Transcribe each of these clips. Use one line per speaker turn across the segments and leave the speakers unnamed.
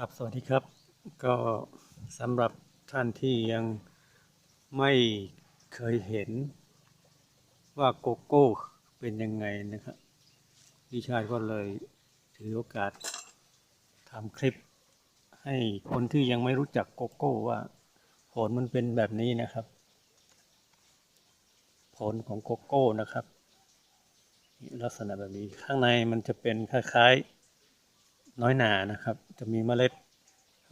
ครับสวัสดีครับ ก็สำหรับท่านที่ยังไม่เคยเห็นว่าโกโก้เป็นยังไงนะครับดิชาติก็เลยถือโอกาสทำคลิป ให้คนที่ยังไม่รู้จักโกโก้ว่า ผลมันเป็นแบบนี้นะครับ ผลของโกโก้นะครับ ลักษณะแบบนี้ข้างในมันจะเป็นคล้ายๆ น้อยหนานะครับ จะมีเมล็ด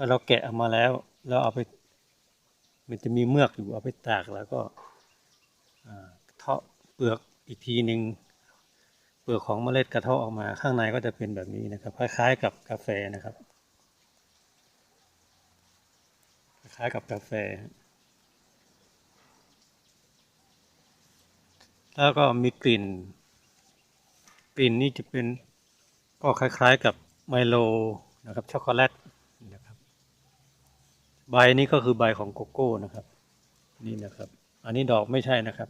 เราแกะออกมาแล้วแล้วเอาไป มันจะมีเมือกอยู่เอาไปตากแล้วก็เทาะเปลือกอีกทีหนึ่งเปลือกของเมล็ดกระเทาะออกมาข้างในก็จะเป็นแบบนี้นะครับ คล้ายๆกับกาแฟนะครับ คล้ายๆกับกาแฟ แล้วก็มีกลิ่น กลิ่นนี่จะเป็นก็คล้ายๆกับ ไมโลนะครับช็อกโกแลตนะครับใบนี้ก็คือใบของโกโก้นะครับ นี่นะครับ อันนี้ดอกไม่ใช่นะครับ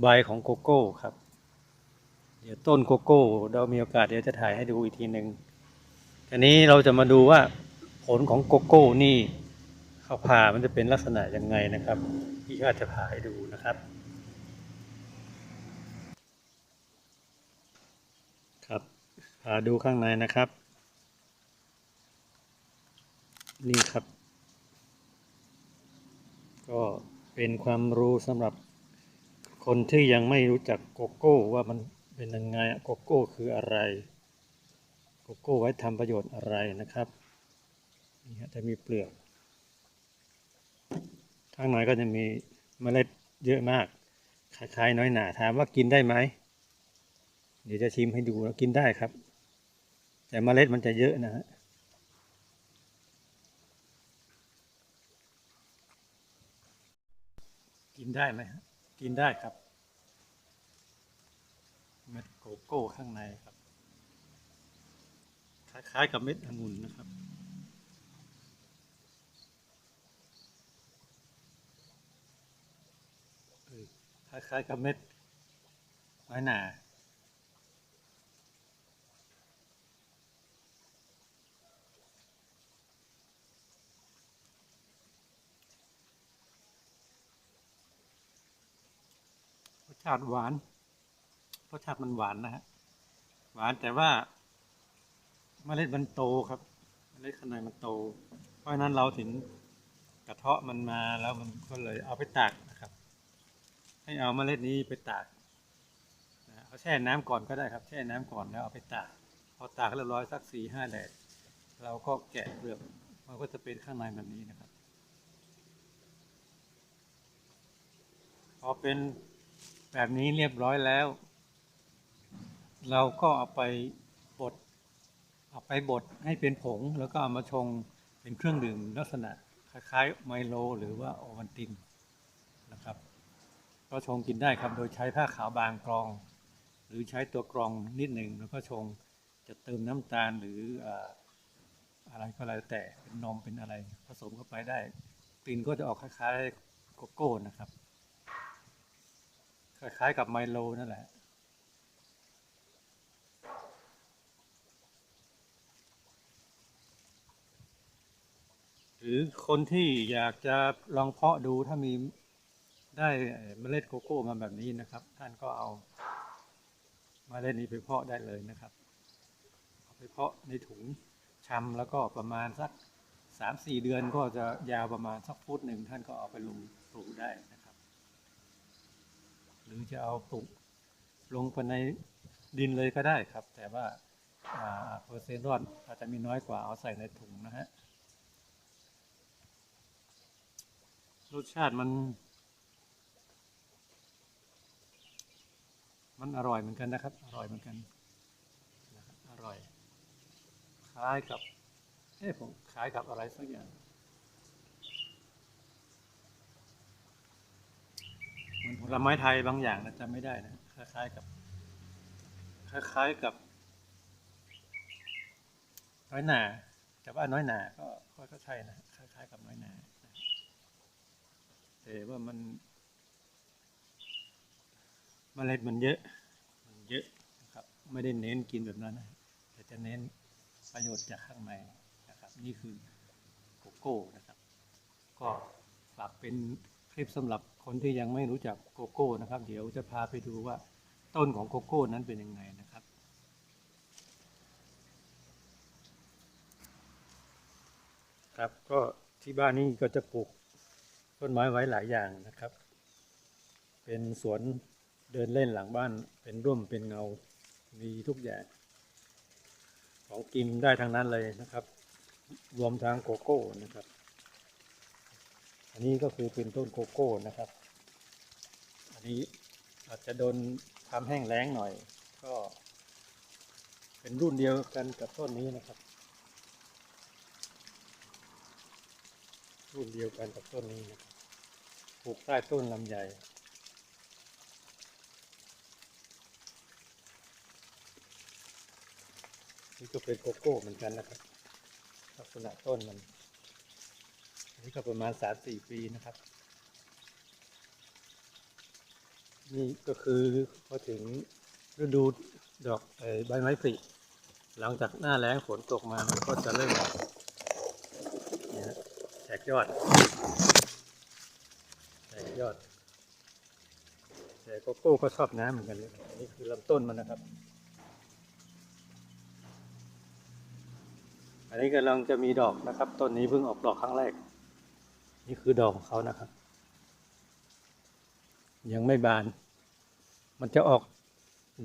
ใบของโกโก้ครับ เดี๋ยวต้นโกโก้เรามีโอกาสเดี๋ยวจะถ่ายให้ดูอีกทีหนึ่งทีนี้เราจะมาดูว่าผลของโกโก้นี่เขาผ่ามันจะเป็นลักษณะยังไงนะครับพี่ก็จะผ่าให้ดูนะครับพา ดูข้างในนะครับ นี่ครับ ก็เป็นความรู้สำหรับคนที่ยังไม่รู้จักโกโก้ว่ามันเป็นยังไงโกโก้คืออะไร โกโก้ไว้ทำประโยชน์อะไรนะครับนี่ฮะจะมีเปลือก ข้างในก็จะมีเมล็ดเยอะมาก คล้ายๆน้อยหนาถามว่ากินได้ไหม เดี๋ยวจะชิมให้ดูแล้วกินได้ครับ แต่เมล็ดมันจะเยอะนะฮะกินได้ไหมฮะกินได้ครับเม็ดโกโก้ข้างในครับ คล้ายๆกับเม็ดองุ่นนะครับคล้ายๆกับเม็ดน้หนา ชาติหวาน รสชาติมันหวานนะฮะ หวานแต่ว่าเมล็ดมันโตครับ เมล็ดข้างในมันโต เพราะฉะนั้นเราถึงกระเทาะมันมาแล้วมันก็เลยเอาไปตากนะครับ ให้เอาเมล็ดนี้ไปตากนะเอาแช่น้ำก่อนก็ได้ครับ แช่น้ำก่อนแล้วเอาไปตาก พอตากเรียบร้อยสักสี่ห้าแดด เราก็แกะเปลือก มันก็จะเป็นข้างในแบบนี้นะครับ พอเป็น แบบนี้เรียบร้อยแล้ว เราก็เอาไปบดเอาไปบดให้เป็นผง แล้วก็เอามาชงเป็นเครื่องดื่มลักษณะคล้ายๆไมโล หรือว่าโอวัลตินนะครับก็ชงกินได้ครับ โดยใช้ผ้าขาวบางกรอง หรือใช้ตัวกรองนิดหนึ่งแล้วก็ชงจะเติมน้ำตาลหรืออะไรก็แล้วแต่เป็นนมเป็นอะไรผสมเข้าไปได้กลิ่นก็จะออกคล้ายๆโกโก้นะครับ คล้ายๆกับไมโลนั่นแหละหรือคนที่อยากจะลองเพาะดูถ้ามีได้เมล็ดโกโก้มาแบบนี้นะครับ ท่านก็เอาเมล็ดนี้ไปเพาะได้เลยนะครับเอาไปเพาะในถุงชำแล้วก็ประมาณสักสามสี่เดือนก็จะยาวประมาณสักฟุตหนึ่งท่านก็เอาไปลงปลูกได้ หรือจะเอาปลูกลงไปในดินเลยก็ได้ครับ แต่ว่าเปอร์เซ็นต์รอดอาจจะมีน้อยกว่าเอาใส่ในถุงนะฮะรสชาติมัน มันอร่อยเหมือนกันนะครับ อร่อยเหมือนกันอร่อย คล้ายกับเอ้ผมคล้ายกับอะไรสักอย่าง เหมือน ผลไม้ไทยบางอย่างนะจำไม่ได้นะคล้ายๆกับ คล้ายๆกับ น้อยหนาแต่ว่าน้อยหนาก็ก็ก็ใช่นะคล้ายๆกับน้อยหนาแต่ว่ามันเมล็ดมันเยอะ มันเยอะนะครับ ไม่ได้เน้นกินแบบนั้นนะแต่จะเน้นประโยชน์จากข้างในนะครับ นี่คือโกโก้นะครับ ก็ฝากเป็น คลิปสำหรับคนที่ยังไม่รู้จักโกโก้นะครับ เดี๋ยวจะพาไปดูว่าต้นของโกโก้นั้นเป็นยังไงนะครับ ครับก็ที่บ้านนี่ก็จะปลูกต้นไม้ไว้หลายอย่างนะครับ เป็นสวนเดินเล่นหลังบ้านเป็นร่มเป็นเงา มีทุกอย่าง ของกินได้ทั้งนั้นเลยนะครับ รวมทั้งโกโก้นะครับ อันนี้ก็คือเป็นต้นโกโก้นะครับ อันนี้อาจจะโดนทำแห้งแล้งหน่อย ก็ เป็นรุ่นเดียวกันกับต้นนี้นะครับ รุ่นเดียวกันกับต้นนี้นะครับปลูกใต้ต้นลำไยนี่ก็เป็นโกโก้เหมือนกันนะครับ ลักษณะต้นมัน นนี้ก็ประมาณสามสี่ปีนะครับ นี่ก็คือพอถึงฤดูดอกใบไม้ผลิหลังจากหน้าแล้งฝนตกมามันก็จะเริ่มแตกยอดแตกยอด แต่โกโก้ก็ชอบน้ำเหมือนกันเลยอันนี่คือลำต้นมันนะครับ อันนี้กำลังจะมีดอกนะครับ ต้นนี้เพิ่งออกดอกครั้งแรก นี่คือดอกของเขานะครับ ยังไม่บาน มันจะออก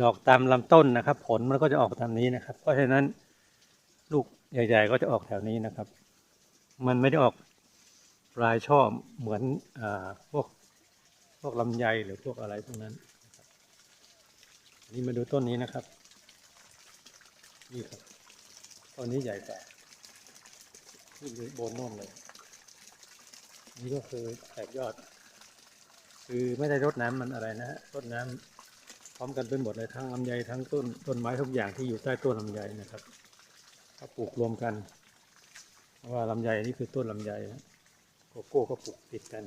ดอกตามลำต้นนะครับ ผลมันก็จะออกตามนี้นะครับ เพราะฉะนั้นลูกใหญ่ ๆ ก็จะออกแถวนี้นะครับ มันไม่ได้ออกปลายช่อเหมือนอพวกพวกลำไยหรือพวกอะไรพวกนั้นนะครับอันนี้มาดูต้นนี้นะครับ นี่ครับต้นนี้ใหญ่กว่านี่คือโบนโน่นเลย นี่ก็คือแตกยอด คือไม่ได้รดน้ำมันอะไรนะฮะรดน้ำพร้อมกันไปหมดเลยทั้งลำไยทั้งต้นต้นไม้ทุกอย่างที่อยู่ใต้ต้นลำไยนะครับก็ปลูกรวมกันเพราะว่าลำไยนี่คือต้นลำไยโกโก้ก็ปลูกติดกัน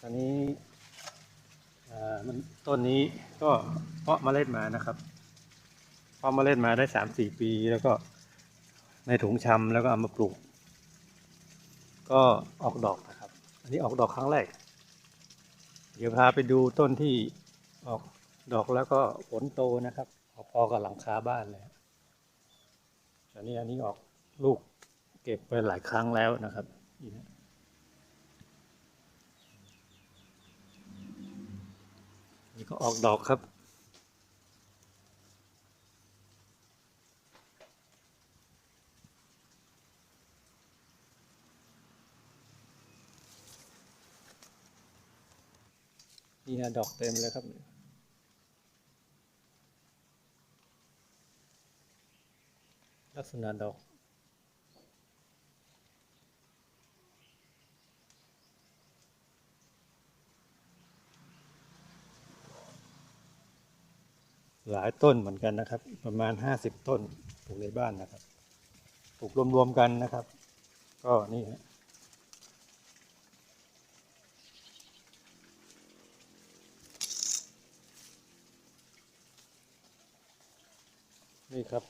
ตอนนี้มันต้นนี้ก็เพาะเมล็ดมานะครับเพาะเมล็ดมาได้สามสี่ปีแล้วก็ในถุงชำแล้วก็เอามาปลูก ก็ออกดอกนะครับ อันนี้ออกดอกครั้งแรก เดี๋ยวพาไปดูต้นที่ออกดอกแล้วก็ผลโตนะครับพอๆกับหลังคาบ้านเลยอันนี้อันนี้ออกลูกเก็บไปหลายครั้งแล้วนะครับนี่นะนี่ก็ออกดอกครับ นี่นะดอกเต็มเลยครับลักษณะดอก หลายต้นเหมือนกันนะครับ ประมาณห้าสิบต้นปลูกในบ้านนะครับ ปลูกรวมๆกันนะครับ ก็นี่ฮะ นี่ครับ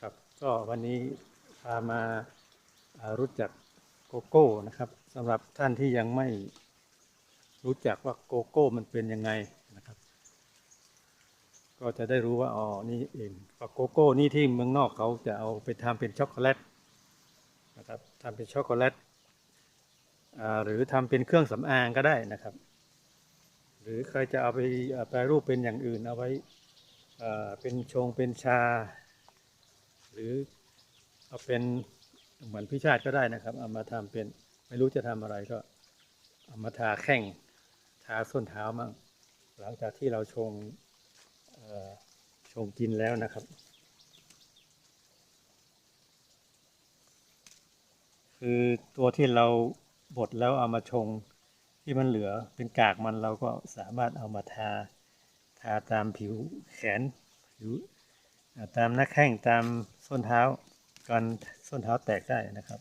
ครับ ก็วันนี้พามาารู้จักโกโก้นะครับสำหรับท่านที่ยังไม่รู้จักว่าโกโก้มันเป็นยังไง ก็จะได้รู้ว่าอ๋อนี่เองว่าโกโก้นี่ที่เมืองนอกเขาจะเอาไปทำเป็นช็อกโกแลตนะครับทำเป็นช็อกโกแลตหรือทำเป็นเครื่องสำอางก็ได้นะครับ หรือใครจะเอาไปแปรรูปเป็นอย่างอื่นเอาไว้เป็นชงเป็นชา หรือเอาเป็นเหมือนพิชาติก็ได้นะครับ เอามาทำเป็นไม่รู้จะทำอะไรก็เอามาทาแข้งทาส้นเท้ามั่งหลังจากที่เราชง ชงกินแล้วนะครับ คือตัวที่เราบดแล้วเอามาชงที่มันเหลือเป็นกากมันเราก็สามารถเอามาทาทาตามผิวแขนผิวตามหน้าแข้งตามส้นเท้ากันส้นเท้าแตกได้นะครับ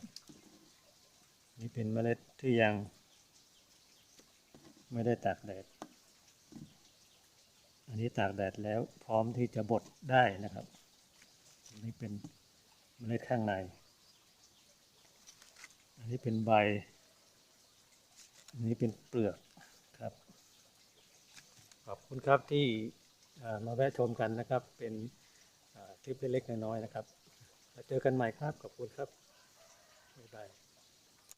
นี่เป็นเมล็ดที่ยังไม่ได้ตากแดด อันนี้ตากแดดแล้วพร้อมที่จะบดได้นะครับอันนี้เป็นเมล็ดข้างใน อันนี้เป็นใบ อันนี้เป็นเปลือกครับ ขอบคุณครับที่มาแวะชมกันนะครับ เป็นคลิปเล็กๆน้อยๆนะครับ แล้วเจอกันใหม่ครับ ขอบคุณครับบ๊ายบาย